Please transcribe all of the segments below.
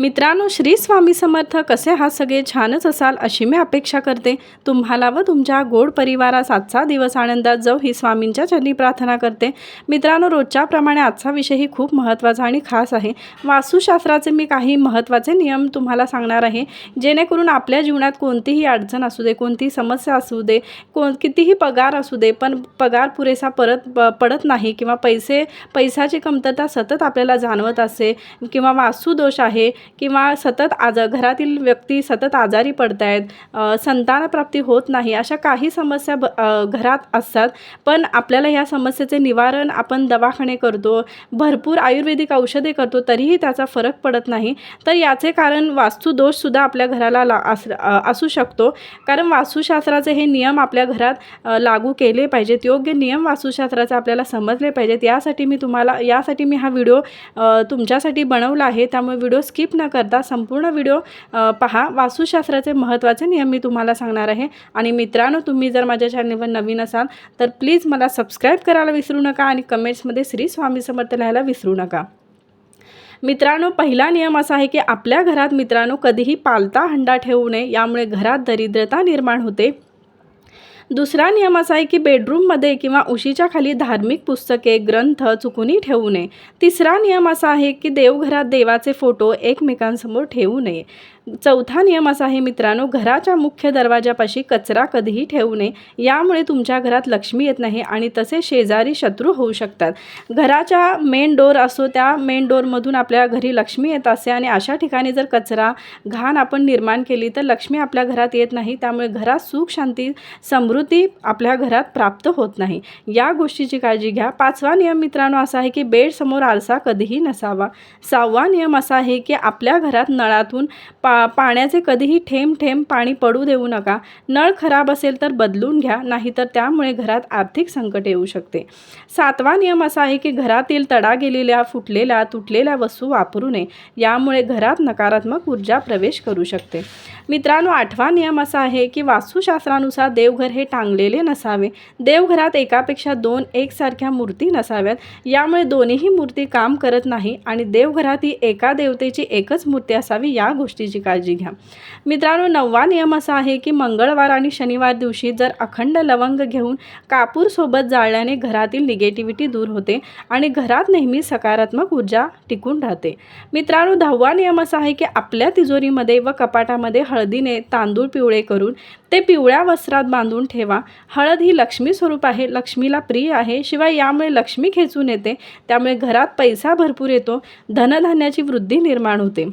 मित्रांनो श्री स्वामी समर्थ कसे हा सगळे छानच असाल अशी मी अपेक्षा करते. तुम्हाला व तुमच्या गोड परिवारास आजचा दिवस आनंदात जाऊ ही स्वामींच्या चरणी प्रार्थना करते. मित्रांनो रोजच्याप्रमाणे आजचा विषयही खूप महत्त्वाचा आणि खास आहे. वास्तुशास्त्राचे मी काही महत्त्वाचे नियम तुम्हाला सांगणार आहे. जेणेकरून आपल्या जीवनात कोणतीही अडचण असू दे कोणतीही समस्या असू दे कोण कितीही पगार असू दे पण पगार पुरेसा परत प पडत नाही किंवा पैसे पैशाची कमतरता सतत आपल्याला जाणवत असे किंवा वास्तुदोष आहे किंवा सतत आज घरातील व्यक्ती सतत आजारी पडत आहेत संतानप्राप्ती होत नाही अशा काही समस्या ब घरात असतात. पण आपल्याला ह्या समस्येचे निवारण आपण दवाखाने करतो भरपूर आयुर्वेदिक औषधे करतो तरीही त्याचा फरक पडत नाही. तर याचे कारण वास्तुदोषसुद्धा आपल्या घराला ला अस असू शकतो. कारण वास्तुशास्त्राचे हे नियम आपल्या घरात लागू केले पाहिजेत. योग्य नियम वास्तुशास्त्राचे आपल्याला समजले पाहिजेत. यासाठी मी तुम्हाला यासाठी मी हा व्हिडिओ तुमच्यासाठी बनवला आहे. त्यामुळे व्हिडिओ स्किप न करता संपूर्ण व्हिडिओ पहा. वास्तुशास्त्राचे महत्त्वाचे नियम मी तुम्हाला सांगणार आहे. आणि मित्रांनो तुम्ही जर माझ्या चॅनलवर नवीन असाल तर प्लीज मला सबस्क्राईब करायला विसरू नका आणि कमेंट्समध्ये श्री स्वामी समर्थ लिहायला विसरू नका. मित्रांनो पहिला नियम असा आहे की आपल्या घरात मित्रांनो कधीही पालता हंडा ठेवू नये. यामुळे घरात दरिद्रता निर्माण होते. दुसरा नियम असा आहे की बेडरूममध्ये किंवा उशीच्या खाली धार्मिक पुस्तके ग्रंथ चुकूनही ठेवू नये. तिसरा नियम असा आहे की देवघरात देवाचे फोटो एकमेकांसमोर ठेवू नये. चौथा नियम असा आहे मित्रांनो घराच्या मुख्य दरवाजापाशी कचरा कधीही ठेवू नये. यामुळे तुमच्या घरात लक्ष्मी येत नाही आणि तसे शेजारी शत्रू होऊ शकतात. घराच्या मेन डोर असो त्या मेन डोरमधून आपल्या घरी लक्ष्मी येत असते आणि अशा ठिकाणी जर कचरा घाण आपण निर्माण केली तर लक्ष्मी आपल्या घरात येत नाही. त्यामुळे घरात सुख शांती समृद्धी आपल्या घरात प्राप्त होत नाही. या गोष्टीची काळजी घ्या. पाचवा नियम मित्रांनो असा आहे की बेडसमोर आरसा कधीही नसावा. सहावा नियम असा आहे की आपल्या घरात नळातून पा पाण्याचे कधीही थेंब थेंब पाणी पडू देऊ नका. नळ खराब असेल तर बदलून घ्या नाहीतर त्यामुळे घरात आर्थिक संकट येऊ शकते. सातवा नियम असा आहे की घरातील तडा गेलेल्या फुटलेल्या तुटलेल्या वस्तू वापरू नये. यामुळे घरात नकारात्मक ऊर्जा प्रवेश करू शकते. मित्रांनो आठवा नियम असा आहे की वास्तुशास्त्रानुसार देवघर हे टांगलेले नसावे. देवघरात एकापेक्षा दोन एकसारख्या मूर्ती नसाव्यात. यामुळे दोन्हीही मूर्ती काम करत नाही आणि देवघरात ही एका देवतेची एकच मूर्ती असावी या गोष्टीची काळजी घ्या. मित्रांनो नववा नियम असा आहे की मंगळवार आणि शनिवार दिवशी जर अखंड लवंग घेऊन कापूरसोबत जाळल्याने घरातील निगेटिव्हिटी दूर होते आणि घरात नेहमी सकारात्मक ऊर्जा टिकून राहते. मित्रांनो दहावा नियम असा आहे की आपल्या तिजोरीमध्ये व कपाटामध्ये हळदीने तांदूळ पिवळे करून ते पिवळ्या वस्त्रात बांधून ठेवा. हळद ही लक्ष्मी स्वरूप आहे लक्ष्मीला प्रिय आहे. शिवाय यामुळे लक्ष्मी खेचून येते त्यामुळे घरात पैसा भरपूर येतो धनधान्याची वृद्धी निर्माण होते.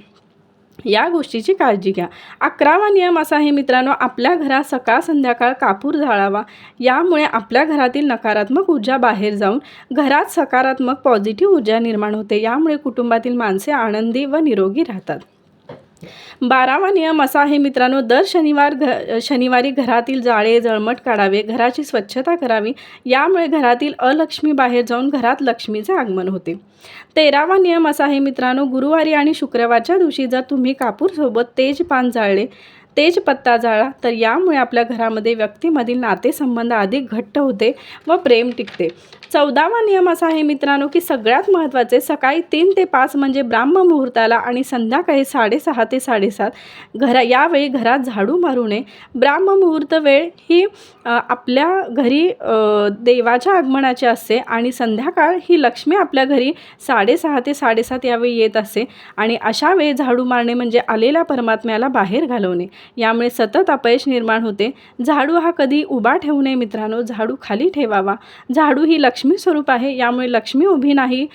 या गोष्टीची काळजी घ्या. अकरावा नियम असा आहे मित्रांनो आपल्या घरात सकाळ संध्याकाळ कापूर जाळावा यामुळे आपल्या घरातील नकारात्मक ऊर्जा बाहेर जाऊन घरात सकारात्मक पॉझिटिव्ह ऊर्जा निर्माण होते. यामुळे कुटुंबातील माणसे आनंदी व निरोगी राहतात. बारावा नियम असा आहे मित्रांनो दर शनिवार घ शनिवारी घरातील जाळे जळमट काढावे घराची स्वच्छता करावी यामुळे घरातील अलक्ष्मी बाहेर जाऊन घरात लक्ष्मीचे आगमन होते. तेरावा नियम असा आहे मित्रांनो गुरुवारी आणि शुक्रवारच्या दिवशी जर तुम्ही कापूरसोबत तेज पान जाळले तेज पत्ता जाळा. तर यामुळे आपल्या घरामध्ये व्यक्तीमधील नातेसंबंध अधिक घट्ट होते व प्रेम टिकते. चौदावा नियम असा आहे मित्रांनो की सगळ्यात महत्त्वाचे सकाळी तीन ते पाच म्हणजे ब्राह्म मुहूर्ताला आणि संध्याकाळी साडेसहा ते साडेसात. घरा यावेळी घरात झाडू मारू नये. ब्राह्म मुहूर्त वेळ ही आपल्या घरी देवाच्या आगमनाची असते आणि संध्याकाळ ही लक्ष्मी आपल्या घरी साडेसहा ते साडेसात यावेळी येत असते आणि अशा वेळी झाडू मारणे म्हणजे आलेल्या परमात्म्याला बाहेर घालवणे. यामुळे सतत अपयश निर्माण होते. झाडू हा कधी उभा ठेवू नये मित्रांनो झाडू खाली ठेवावा. झाडू ही लक्ष्मी स्वरूप आहे यामुळे लक्ष्मी उभी नाही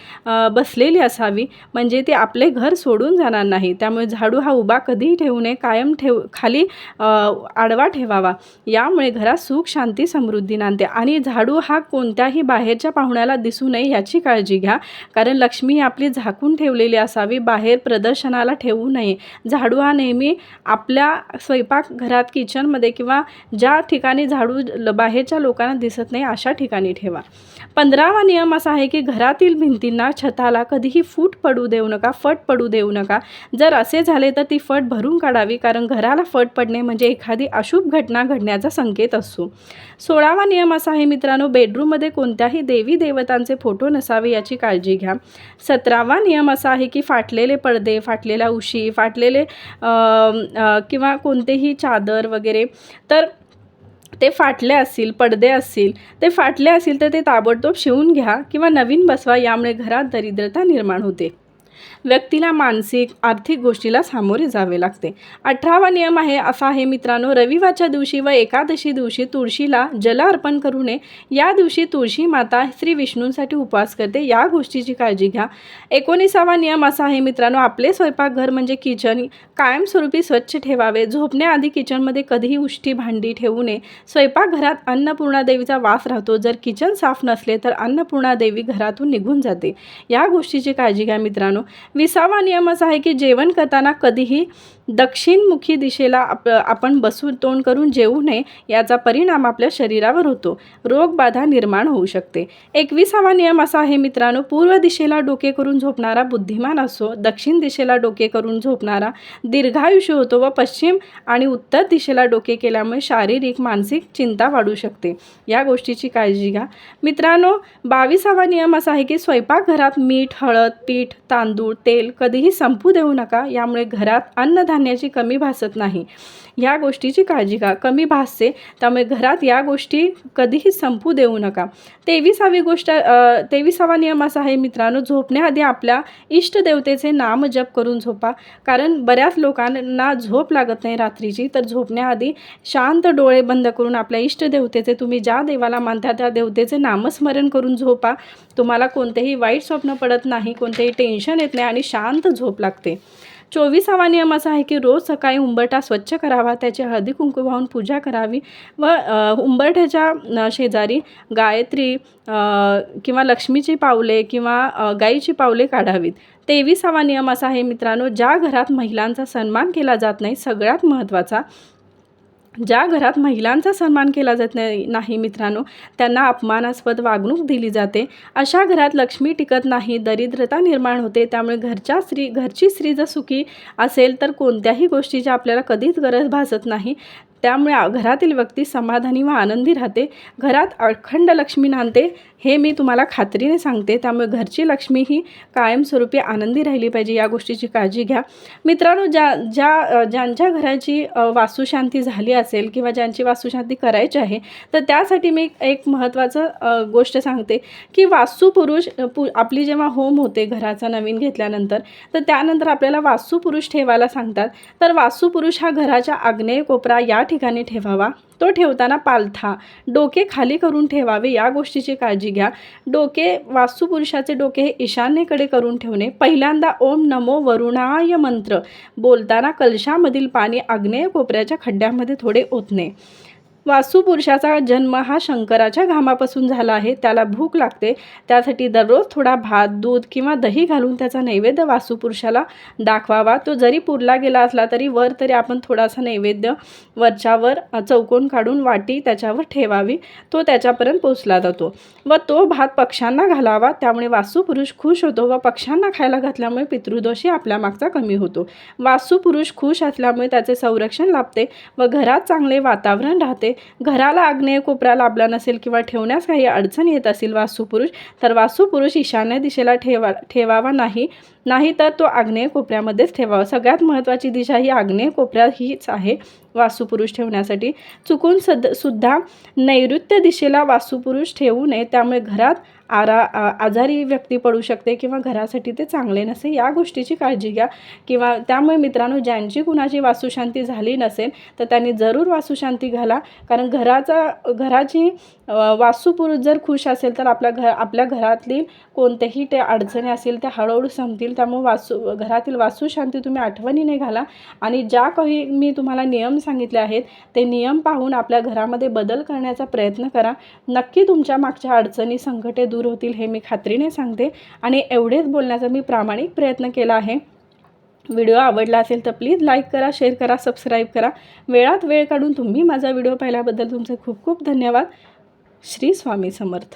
बसलेली असावी. म्हणजे ते आपले घर सोडून जाणार नाही. त्यामुळे झाडू हा उभा कधीही ठेवू नये कायम ठेव खाली आडवा ठेवावा. यामुळे घरात सुख शांती समृद्धी नांदते. आणि झाडू हा कोणत्याही बाहेरच्या पाहुण्याला दिसू नये याची काळजी घ्या. कारण लक्ष्मी ही आपली झाकून ठेवलेली असावी बाहेर प्रदर्शनाला ठेवू नये. झाडू हा नेहमी आपल्या स्वयंपाक घरात किचनमध्ये किंवा ज्या ठिकाणी झाडू ल- बाहेरच्या लोकांना दिसत नाही अशा ठिकाणी ठेवा. पंधरावा नियम असा आहे की घरातील भिंतींना छताला कधीही फूट पडू देऊ नका फट पडू देऊ नका. जर असे झाले तर ती फट भरून काढावी कारण घराला फट पडणे म्हणजे एखादी अशुभ घटना घडण्याचा संकेत असतो. सोळावा नियम असा आहे मित्रांनो बेडरूममध्ये कोणत्याही देवी देवतांचे फोटो नसावे याची काळजी घ्या. सतरावा नियम असा आहे की फाटलेले पडदे फाटलेल्या उशी फाटलेले किंवा कोणतेही चादर वगैरे. तर ते फाटले असतील पडदे असतील ते फाटले असतील तर ते ताबडतोब शिवून घ्या किंवा नवीन बसवा यामुळे घरात दरिद्रता निर्माण होते. व्यक्तीला मानसिक आर्थिक गोष्टीला सामोरे जावे लागते. अठरावा नियम आहे असा आहे मित्रांनो रविवारच्या दिवशी व एकादशी दिवशी तुळशीला जल अर्पण करू नये. या दिवशी तुळशी माता श्री विष्णूंसाठी उपवास करते. या गोष्टीची काळजी घ्या. एकोणीसावा नियम असा आहे मित्रांनो आपले स्वयंपाकघर म्हणजे किचन. कायमस्वरूपी स्वच्छ ठेवावे. झोपण्याआधी किचनमध्ये कधीही उष्टी भांडी ठेवू नये. स्वयंपाकघरात अन्नपूर्णा देवीचा वास राहतो. जर किचन साफ नसले तर अन्नपूर्णा देवी घरातून निघून जाते. या गोष्टीची काळजी घ्या मित्रांनो. विसावा नियम असा आहे की जेवण करताना कधीही दक्षिणमुखी दिशेला आप आपण बसून तोंड करून जेवू नये याचा परिणाम आपल्या शरीरावर होतो. रोगबाधा निर्माण होऊ शकते. एकविसावा नियम असा आहे मित्रांनो पूर्व दिशेला डोके करून झोपणारा बुद्धिमान असो दक्षिण दिशेला डोके करून झोपणारा दीर्घायुष्य होतो व पश्चिम आणि उत्तर दिशेला डोके केल्यामुळे शारीरिक मानसिक चिंता वाढू शकते. या गोष्टीची काळजी घ्या. मित्रांनो बावीसावा नियम असा आहे की स्वयंपाकघरात मीठ हळद पीठ तांदूळ तेल कधीही संपू देऊ नका. यामुळे घरात अन्नधान्य अन्नधान्याची कमी भासत नाही. या गोष्टीची काळजी घ्या. कमी भासते त्यामुळे घरात या गोष्टी कधीही संपू देऊ नका. तेविसावी गोष्ट तेविसावा नियम असा आहे मित्रांनो झोपण्याआधी आपल्या इष्टदेवतेचे नाम जप करून झोपा. कारण बऱ्याच लोकांना झोप लागत नाही रात्रीची तर झोपण्याआधी शांत डोळे बंद करून आपल्या इष्टदेवतेचे तुम्ही ज्या देवाला मानता त्या देवतेचे नामस्मरण करून झोपा. तुम्हाला कोणतेही वाईट स्वप्न पडत नाही कोणतेही टेन्शन येत नाही आणि शांत झोप लागते. चोवीसावा नियम असा आहे की रोज सकाळी उंबरठा स्वच्छ करावा त्याची हळदी कुंकू वाहून पूजा करावी व उंबरठ्याच्या शेजारी गायत्री किंवा लक्ष्मीची पावले किंवा गाईची पावले काढावीत. तेवीसावा नियम असा आहे मित्रांनो ज्या घरात महिलांचा सन्मान केला जात नाही सगळ्यात महत्त्वाचा ज्या घरात महिलांचा सन्मान केला जात नाही नाही मित्रांनो त्यांना अपमानास्पद वागणूक दिली जाते. अशा घरात लक्ष्मी टिकत नाही दरिद्रता निर्माण होते त्यामुळे घरच्या स्त्री घरची स्त्री जर सुखी असेल तर कोणत्याही गोष्टीची आपल्याला कधीच गरज भासत नाही. त्यामुळे घरातील व्यक्ती समाधानी व आनंदी राहते. घरात अखंड लक्ष्मी नांदते हे मी तुम्हाला खात्रीने सांगते. त्यामुळे घरची लक्ष्मी ही कायमस्वरूपी आनंदी राहिली पाहिजे या गोष्टीची काळजी घ्या. मित्रांनो ज्या ज्या ज्यांच्या घराची वास्तुशांती झाली असेल किंवा ज्यांची वास्तुशांती करायची आहे तर त्यासाठी मी एक महत्त्वाचं गोष्ट सांगते की वास्तुपुरुष पु आपली जेव्हा होम होते घराचा नवीन घेतल्यानंतर तर त्यानंतर आपल्याला वास्तुपुरुष ठेवायला सांगतात. तर वास्तुपुरुष हा घराच्या आग्नेय कोपरा या ठिकाणी ठेवावा. तो ठेवताना पालथा. डोके खाली करून ठेवावे या गोष्टीची काळजी घ्या. डोके वास्तुपुरुषाचे डोके हे ईशान्येकडे करून ठेवणे. पहिल्यांदा ओम नमो वरुणाय मंत्र. बोलताना कलशामधील पाणी आग्नेय कोपऱ्याच्या खड्ड्यामध्ये थोडे ओतणे. वासुपुरुषाचा जन्म हा शंकराच्या घामापासून झाला आहे. त्याला भूक लागते. त्यासाठी दररोज थोडा भात दूध किंवा दही घालून त्याचा नैवेद्य वासुपुरुषाला दाखवावा. तो जरी पुरला गेला असला तरी वर तरी आपण थोडासा नैवेद्य वरच्यावर चौकोन काढून वाटी त्याच्यावर ठेवावी. तो त्याच्यापर्यंत पोचला जातो. व तो भात पक्ष्यांना घालावा. त्यामुळे वासुपुरुष खुश होतो व पक्ष्यांना खायला घातल्यामुळे पितृदोषही आपल्या मागचा कमी होतो. वासुपुरुष खुश असल्यामुळे त्याचे संरक्षण लाभते व घरात चांगले वातावरण राहते. घराला आग्नेय कोपरा लाभला नसेल किंवा ठेवण्यास काही अडचण येत असेल वास्तुपुरुष तर वास्तुपुरुष ईशान्य दिशेला ठेवा ठेवावा नाही. नाही तर तो आग्नेय कोपऱ्यामध्येच ठेवावा. सगळ्यात महत्त्वाची दिशा ही आग्नेय कोपऱ्यात हीच आहे वास्तुपुरुष ठेवण्यासाठी. चुकून सद सुद्धा नैऋत्य दिशेला वास्तुपुरुष ठेवू नये त्यामुळे घरात आरा आ- आजारी व्यक्ती पडू शकते किंवा घरासाठी ते चांगले नसे. या गोष्टीची काळजी घ्या. किंवा त्यामुळे मित्रांनो ज्यांची कुणाची वास्तुशांती झाली नसेल तर त्यांनी जरूर वास्तुशांती घाला. कारण घराचा घराची वासुपुरुष वास्तुपुरुष जर खुश असेल तर आपल्या घर आपल्या घरातली कोणतेही ते अडचणी असेल त्या हळूहळू संपतील. त्यामुळे वासू घरातील वास्तुशांती तुम्ही आठवणीने घाला. आणि ज्या काही मी तुम्हाला नियम सांगितले आहेत ते नियम पाहून आपल्या घरामध्ये बदल करण्याचा प्रयत्न करा. नक्की तुमच्या मागच्या अडचणी संकटे दूर होतील हे मी खात्रीने सांगते. आणि एवढेच बोलण्याचा मी प्रामाणिक प्रयत्न केला आहे. व्हिडिओ आवडला असेल तर प्लीज लाईक करा शेअर करा सबस्क्राईब करा. वेळात वेळ काढून तुम्ही माझा व्हिडिओ पाहिल्याबद्दल तुमचे खूप खूप धन्यवाद. श्री स्वामी समर्थ.